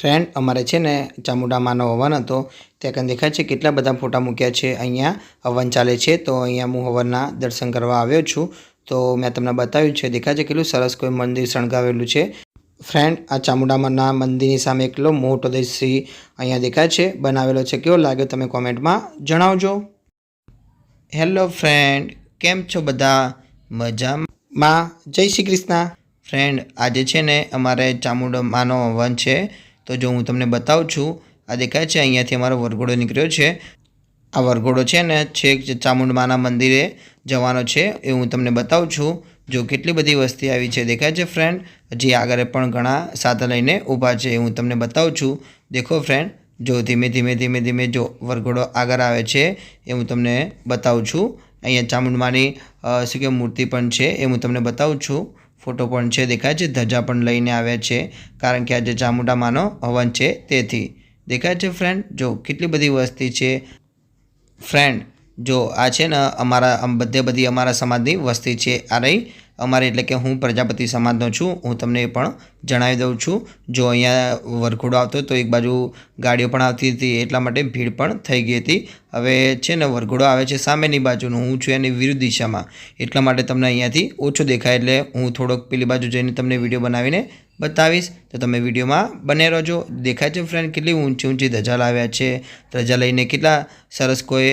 Friend અમારે છે ને ચામુંડામાંનો હવન હતો. ત્યાં કંઈ દેખાય છે કેટલા બધા ફોટા મૂક્યા છે. અહીંયા હવન ચાલે છે તો અહીંયા હું હવનના દર્શન કરવા આવ્યો છું. તો મેં તમને બતાવ્યું છે. દેખાય છે કેટલું સરસ કોઈ મંદિર શણગાવેલું છે. ફ્રેન્ડ આ ચામુંડામાંના મંદિરની સામે એકલો મોટો દેશી અહીંયા દેખાય છે. બનાવેલો છે. કેવો લાગ્યો તમે કોમેન્ટમાં જણાવજો. હેલો ફ્રેન્ડ કેમ છો બધા? મજામાં? જય શ્રી કૃષ્ણ. ફ્રેન્ડ આજે છે ને અમારે ચામુંડામાંનો હવન છે. તો જો હું તમને બતાવું છું, આ દેખાય છે, અહીંયાથી અમારો વરઘોડો નીકળ્યો છે. આ વરઘોડો છે ને, છેક ચામુંડમાના મંદિરે જવાનો છે, એ હું તમને બતાવું છું. જો કેટલી બધી વસ્તી આવી છે, દેખાય છે ફ્રેન્ડ હજી આગળ પણ ઘણા સાધન લઈને ઊભા છે હું તમને બતાવું છું. દેખો ફ્રેન્ડ જો ધીમે ધીમે ધીમે ધીમે જો વરઘોડો આગળ આવે છે, એ હું તમને બતાવું છું. અહીંયા ચામુંડમાની શું કે મૂર્તિ પણ છે, એ હું તમને બતાવું છું. ફોટો પણ છે દેખાય છે, ધજા પણ લઈને આવ્યા છે, કારણ કે આજે ચામુંડામાંનો હવન છે તેથી. દેખાય છે ફ્રેન્ડ જો કેટલી બધી વસ્તી છે. ફ્રેન્ડ જો આ છે ને અમારા બધે બધી અમારા સમાજની વસ્તી છે, આ રહી. અમારે એટલે કે હું પ્રજાપતિ સમાજનો છું, હું તમને એ પણ જણાવી દઉં છું. જો અહીંયા વરઘોડો આવતો તો એક બાજુ ગાડીઓ પણ આવતી હતી, એટલા માટે ભીડ પણ થઈ ગઈ હતી. હવે છે ને વરઘોડો આવે છે સામેની બાજુનું, હું છું એની વિરુદ્ધ દિશામાં. એટલા માટે તમને અહીંયાથી ઓછો દેખાય એટલે હું થોડોક પેલી બાજુ જઈને તમને વીડિયો બનાવીને બતાવીશ. તો તમે વિડીયોમાં બને રહેજો. દેખાય છે ફ્રેન્ડ કેટલી ઊંચી ઊંચી ધજા લાવ્યા છે. ધજા લઈને કેટલા સરસ કોઈ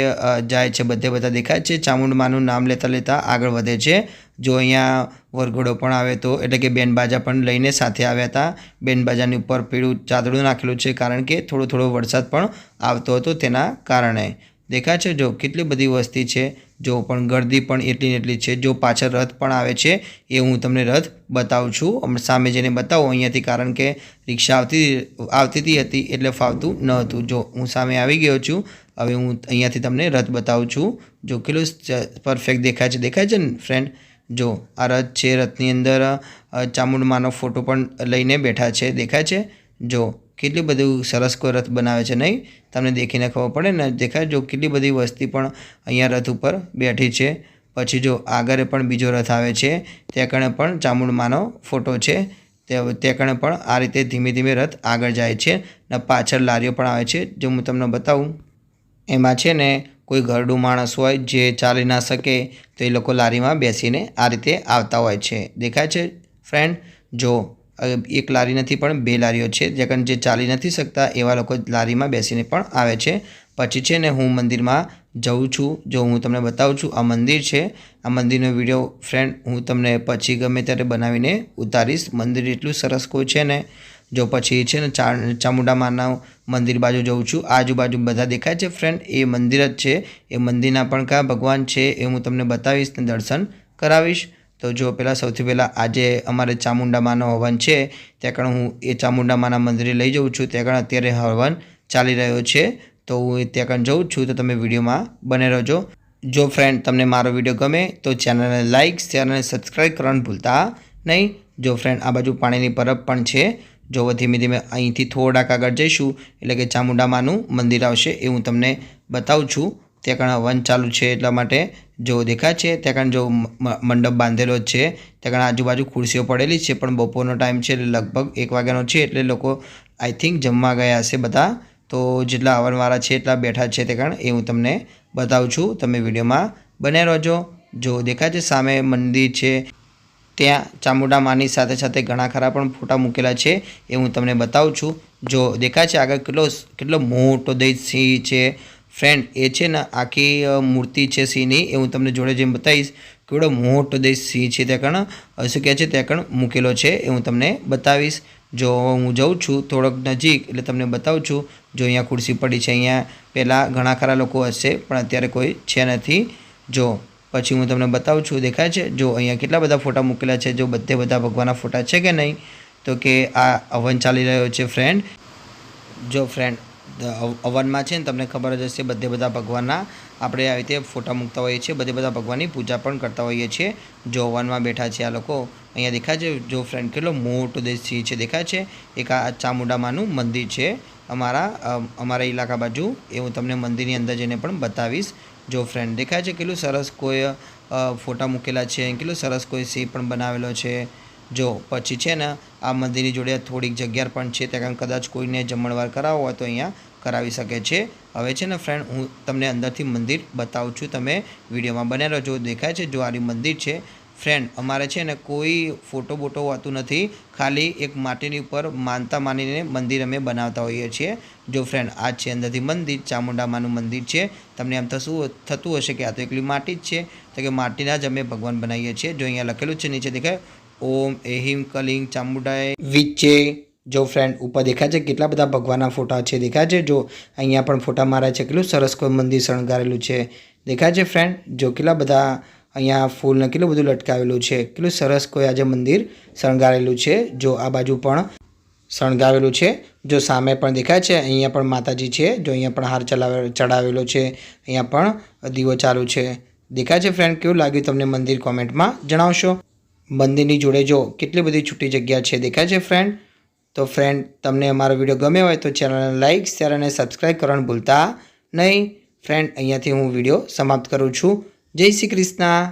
જાય છે, બધે બધા દેખાય છે. ચામુંડમાનું નામ લેતા લેતા આગળ વધે છે. જો અહીંયા વરઘોડો પણ આવે તો એટલે કે બેનબાજા પણ લઈને સાથે આવ્યા હતા. બેનબાજાની ઉપર પીળું ચાદડું નાખેલું છે કારણ કે થોડો થોડો વરસાદ પણ આવતો હતો તેના કારણે. દેખાય છે જો કેટલી બધી વસ્તી છે. જો પણ ગરદી પણ એટલી ને એટલી છે. જો પાછળ રથ પણ આવે છે એ હું તમને રથ બતાવું છું. હમણાં સામે જઈને બતાવું અહીંયાથી કારણ કે રિક્ષા આવતી આવતીતી હતી એટલે ફાવતું ન હતું. જો હું સામે આવી ગયો છું, હવે હું અહીંયાથી તમને રથ બતાવું છું. જો કેટલું પરફેક્ટ દેખાય છે. દેખાય છે ને ફ્રેન્ડ જો આ રથ છે, રથની અંદર ચામુંડમાનો ફોટો પણ લઈને બેઠા છે, દેખાય છે? જો કેટલી બધું સરસ કોઈ રથ બનાવે છે નહીં? તમને દેખીને ખબર પડે ને, દેખાય? જો કેટલી બધી વસ્તી પણ અહીંયા રથ ઉપર બેઠી છે. પછી જો આગળ પણ બીજો રથ આવે છે, ત્યાં કણે પણ ચામુંડમાનો ફોટો છે. ત્યાં કણે પણ આ રીતે ધીમે ધીમે રથ આગળ જાય છે ને પાછળ લારીઓ પણ આવે છે. જો હું તમને બતાવું, એમાં છે ને કોઈ ઘરડું માણસ હોય જે ચાલી ના શકે, તો એ લોકો લારીમાં બેસીને આ રીતે આવતા હોય છે. દેખાય છે ફ્રેન્ડ જો એક લારી નથી, પણ બે લારીઓ છે. જે જે ચાલી નથી શકતા, એવા લોકો લારીમાં બેસીને પણ આવે છે. પછી છે ને, હું મંદિરમાં જઉં છું. જો હું તમને બતાવું છું, આ મંદિર છે. આ મંદિરનો વીડિયો ફ્રેન્ડ હું તમને પછી ગમે ત્યારે બનાવીને ઉતારીશ. મંદિર એટલું સરસ કોઈ છે ને જો પછી છે ને ચામુંડા માના મંદિર બાજુ જઉં છું, આજુબાજુ બધા દેખાય છે ફ્રેન્ડ એ મંદિર જ છે. એ મંદિરના પણ કયા ભગવાન છે એ હું તમને બતાવીશ ને દર્શન કરાવીશ. તો જો પહેલાં સૌથી પહેલાં આજે અમારે ચામુંડામાનો હવન છે, ત્યાં કણ હું એ ચામુંડામાના મંદિરે લઈ જાઉં છું, ત્યાં કણ અત્યારે હવન ચાલી રહ્યો છે. તો હું ત્યાં કણ જઉં છું, તો તમે વિડીયોમાં બને રહેજો. જો ફ્રેન્ડ તમને મારો વીડિયો ગમે, તો ચેનલને લાઇક શેર અને સબસ્ક્રાઈબ કરવાનું ભૂલતા નહીં. જો ફ્રેન્ડ આ બાજુ પાણીની પરબ પણ છે જો ધીમે ધીમે અહીંથી થોડાક આગળ જઈશું. એટલે કે ચામુંડામાનું મંદિર આવશે એ હું તમને બતાવું છું. ત્યાં કારણ હવન ચાલુ છે એટલા માટે જો દેખાય છે. ત્યાં કારણ જો મંડપ બાંધેલો છે. ત્યાં કારણ આજુબાજુ ખુરશીઓ પડેલી છે, પણ બપોરનો ટાઈમ છે એટલે લગભગ એક વાગ્યાનો છે એટલે લોકો આઈ થિંક જમવા ગયા હશે બધા. તો જેટલા હવનવાળા છે એટલા બેઠા છે તે કારણ એ હું તમને બતાવું છું. તમે વિડીયોમાં બન્યા રહેજો. જો દેખાય છે, સામે મંદિર છે. ત્યાં ચામુંડા માની સાથે સાથે ઘણા ખરા પણ ફોટા મૂકેલા છે એ હું તમને બતાવું છું. જો દેખાય છે આગળ કેટલો કેટલો મોટો દઈ સિંહ છે ફ્રેન્ડ એ છે ને આખી મૂર્તિ છે સિંહની એ હું તમને જોડે જેમ બતાવીશ કેવડો મોટો દહીં સિંહ છે ત્યાં કણ શું કહે છે ત્યાં કણ મૂકેલો છે એ હું તમને બતાવીશ. જો હું જઉં છું થોડોક નજીક એટલે તમને બતાવું છું. જો અહીંયા ખુરશી પડી છે અહીંયા, પહેલાં ઘણા ખરા લોકો હશે પણ અત્યારે કોઈ છે નથી. જો પછી હું તમને બતાવું છું, દેખાય છે? જો અહીંયા કેટલા બધા ફોટા મૂકેલા છે, જો બધે બધા ભગવાનના ફોટા છે કે નહીં? તો કે આ હવન ચાલી રહ્યો છે ફ્રેન્ડ જો ફ્રેન્ડ હવનમાં છે ને તમને ખબર જ હશે, બધે બધા ભગવાનના આપણે આવી રીતે ફોટા મૂકતા હોઈએ છીએ, બધે બધા ભગવાનની પૂજા પણ કરતા હોઈએ છીએ. જો હવનમાં બેઠા છે આ લોકો, અહીંયા દેખાય છે, જો ફ્રેન્ડ કેટલો મોટો દેશ છે, દેખાય છે? એક આ ચામુંડામાનું મંદિર છે. અમારા અમારા ઇલાકા બાજુ, એ હું તમને મંદિરની અંદર જઈને પણ બતાવીશ. જો ફ્રેન્ડ દેખાય છે, કેટલું સરસ કોઈ ફોટા મૂકેલા છે, કેટલું સરસ કોઈ સિંહ પણ બનાવેલો છે. જો, પછી છે ને, આ મંદિરની જોડે થોડીક જગ્યા પણ છે, ત્યાં કદાચ કોઈને જમણવાર કરાવવો હોય તો અહીંયા કરાવી શકે છે. હવે છે ને ફ્રેન્ડ હું તમને અંદરથી મંદિર બતાવું છું. તમે વિડીયોમાં બને રહેજો દેખાય છે, જો આરી મંદિર છે. ફ્રેન્ડ અમારે છે ને કોઈ ફોટો બોટો હોતું નથી. ખાલી એક માટીની ઉપર માનતા માનીને મંદિર અમે બનાવતા હોઈએ છીએ. જો ફ્રેન્ડ આ છે અંદરથી મંદિર, ચામુંડામાનું મંદિર છે. તમને એમ થશું, થતું હશે કે આ તો એકલી માટી જ છે. તો કે માટીના જ અમે ભગવાન બનાવીએ છીએ. જો અહીંયા લખેલું છે, નીચે દેખાય, ઓમ એહિમ કલિંગ ચામુંડાએ વિચે જો ફ્રેન્ડ ઉપર દેખાય છે, કેટલા બધા ભગવાનના ફોટા છે દેખાય છે? જો અહીંયા પણ ફોટા મારા છે, કેટલું સરસ કોઈ મંદિર શણગારેલું છે દેખાય છે ફ્રેન્ડ જો કેટલા બધા અહીંયા ફૂલને કેટલું બધું લટકાવેલું છે, કેટલું સરસ કોઈ આજે મંદિર શણગારેલું છે? જો આ બાજુ પણ શણગાવેલું છે, જો સામે પણ દેખાય છે, અહીંયા પણ માતાજી છે, જો અહીંયા પણ હાર ચલાવે, ચડાવેલો છે, અહીંયા પણ દીવો ચાલુ છે. દેખાય છે ફ્રેન્ડ કેવું લાગ્યું તમને મંદિર કોમેન્ટમાં જણાવશો. મંદિરની જોડે જો કેટલી બધી છૂટી જગ્યા છે, દેખાય છે ફ્રેન્ડ તો ફ્રેન્ડ તમને અમારો વીડિયો ગમ્યો હોય તો ચેનલને લાઇક શેર અને સબસ્ક્રાઈબ કરવાનું ભૂલતા નહીં. ફ્રેન્ડ અહીંયાથી હું વીડિયો સમાપ્ત કરું છું. જય શ્રી કૃષ્ણ.